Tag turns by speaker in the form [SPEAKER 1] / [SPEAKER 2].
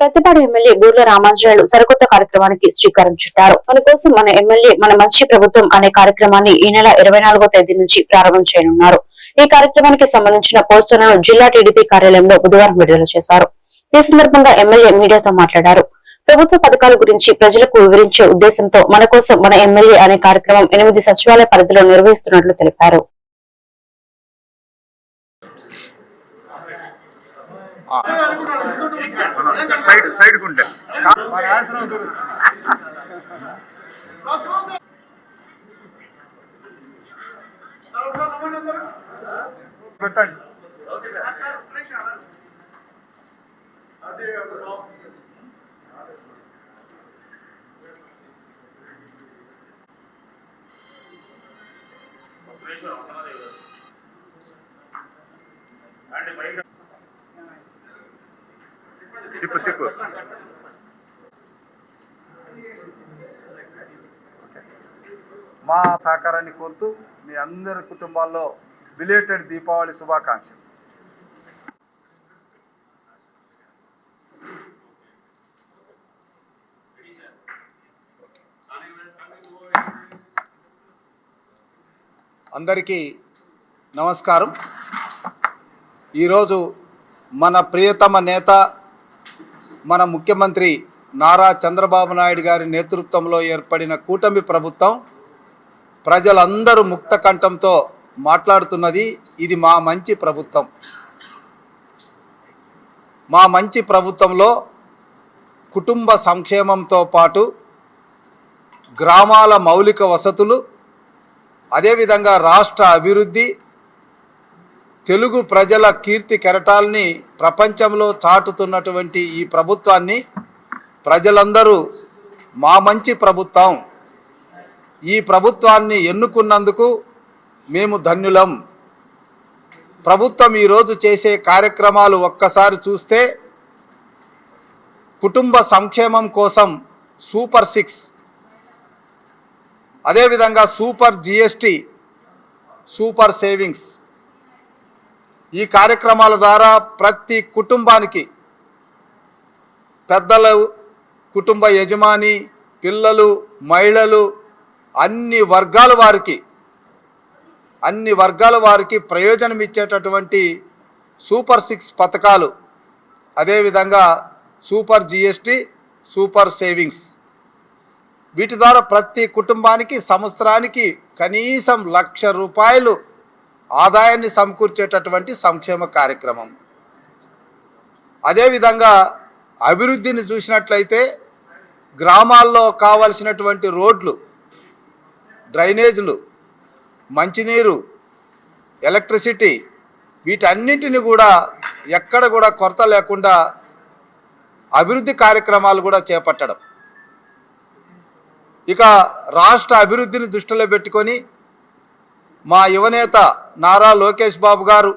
[SPEAKER 1] Prathipadu MLA Burla Ramanjaneyulu సరికొత్త కార్యక్రమానికి శ్రీకారం చుట్టారు. మన కోసం మన ఎమ్మెల్యే మన మంచి ప్రభుత్వం అనే కార్యక్రమాన్ని ఈ నెల ఇరవై నాలుగో తేదీ నుంచి ప్రారంభం చేయనున్నారు. ఈ కార్యక్రమానికి సంబంధించిన పోస్టర్లను జిల్లా టీడీపీ కార్యాలయంలో బుధవారం విడుదల చేశారు. ఈ సందర్భంగా ఎమ్మెల్యే మీడియాతో మాట్లాడారు. ప్రభుత్వ పథకాల గురించి ప్రజలకు వివరించే ఉద్దేశంతో మన కోసం మన ఎమ్మెల్యే అనే కార్యక్రమం ఎనిమిది సచివాలయ పరిధిలో నిర్వహిస్తున్నట్లు తెలిపారు.
[SPEAKER 2] సైడ్ సైడ్ కుంటే పెట్టండి. తిప్పు తిప్పు మా సహకారాన్ని కోరుతూ మీ అందరి కుటుంబాల్లో బిలేటెడ్ దీపావళి శుభాకాంక్షలు.
[SPEAKER 3] అందరికీ నమస్కారం. ఈరోజు మన ప్రియతమ నేత మన ముఖ్యమంత్రి నారా చంద్రబాబు నాయుడు గారి నేతృత్వంలో ఏర్పడిన కూటమి ప్రభుత్వం ప్రజలందరూ ముక్త కంఠంతో మాట్లాడుతున్నది. ఇది మా మంచి ప్రభుత్వం. మా మంచి ప్రభుత్వంలో కుటుంబ సంక్షేమంతో పాటు గ్రామాల మౌలిక వసతులు అదేవిధంగా రాష్ట్ర అభివృద్ధి తెలుగు ప్రజల కీర్తి కెరటాల్ని ప్రపంచంలో చాటుతున్నటువంటి ఈ ప్రభుత్వాన్ని ప్రజలందరూ మా మంచి ప్రభుత్వం. ఈ ప్రభుత్వాన్ని ఎన్నుకున్నందుకు మేము ధన్యులం. ప్రభుత్వం ఈరోజు చేసే కార్యక్రమాలు ఒక్కసారి చూస్తే కుటుంబ సంక్షేమం కోసం సూపర్ సిక్స్ అదేవిధంగా సూపర్ జిఎస్టి సూపర్ సేవింగ్స్ ఈ కార్యక్రమాల ద్వారా ప్రతి కుటుంబానికి పెద్దలు కుటుంబ యజమాని పిల్లలు మహిళలు అన్ని వర్గాల వారికి అన్ని వర్గాల వారికి ప్రయోజనం ఇచ్చేటటువంటి సూపర్ సిక్స్ పథకాలు. అదేవిధంగా సూపర్ జిఎస్టి సూపర్ సేవింగ్స్. వీటి ద్వారా ప్రతి కుటుంబానికి సంవత్సరానికి కనీసం లక్ష రూపాయలు ఆదాయాన్ని సమకూర్చేటటువంటి సంక్షేమ కార్యక్రమం. అదేవిధంగా అభివృద్ధిని చూసినట్లయితే గ్రామాల్లో కావలసినటువంటి రోడ్లు డ్రైనేజీలు మంచినీరు ఎలక్ట్రిసిటీ వీటన్నింటిని కూడా ఎక్కడ కూడా కొరత లేకుండా అభివృద్ధి కార్యక్రమాలు కూడా చేపట్టడం. ఇక రాష్ట్ర అభివృద్ధిని దృష్టిలో పెట్టుకొని మా యువనేత నారా లోకేష్ బాబు గారు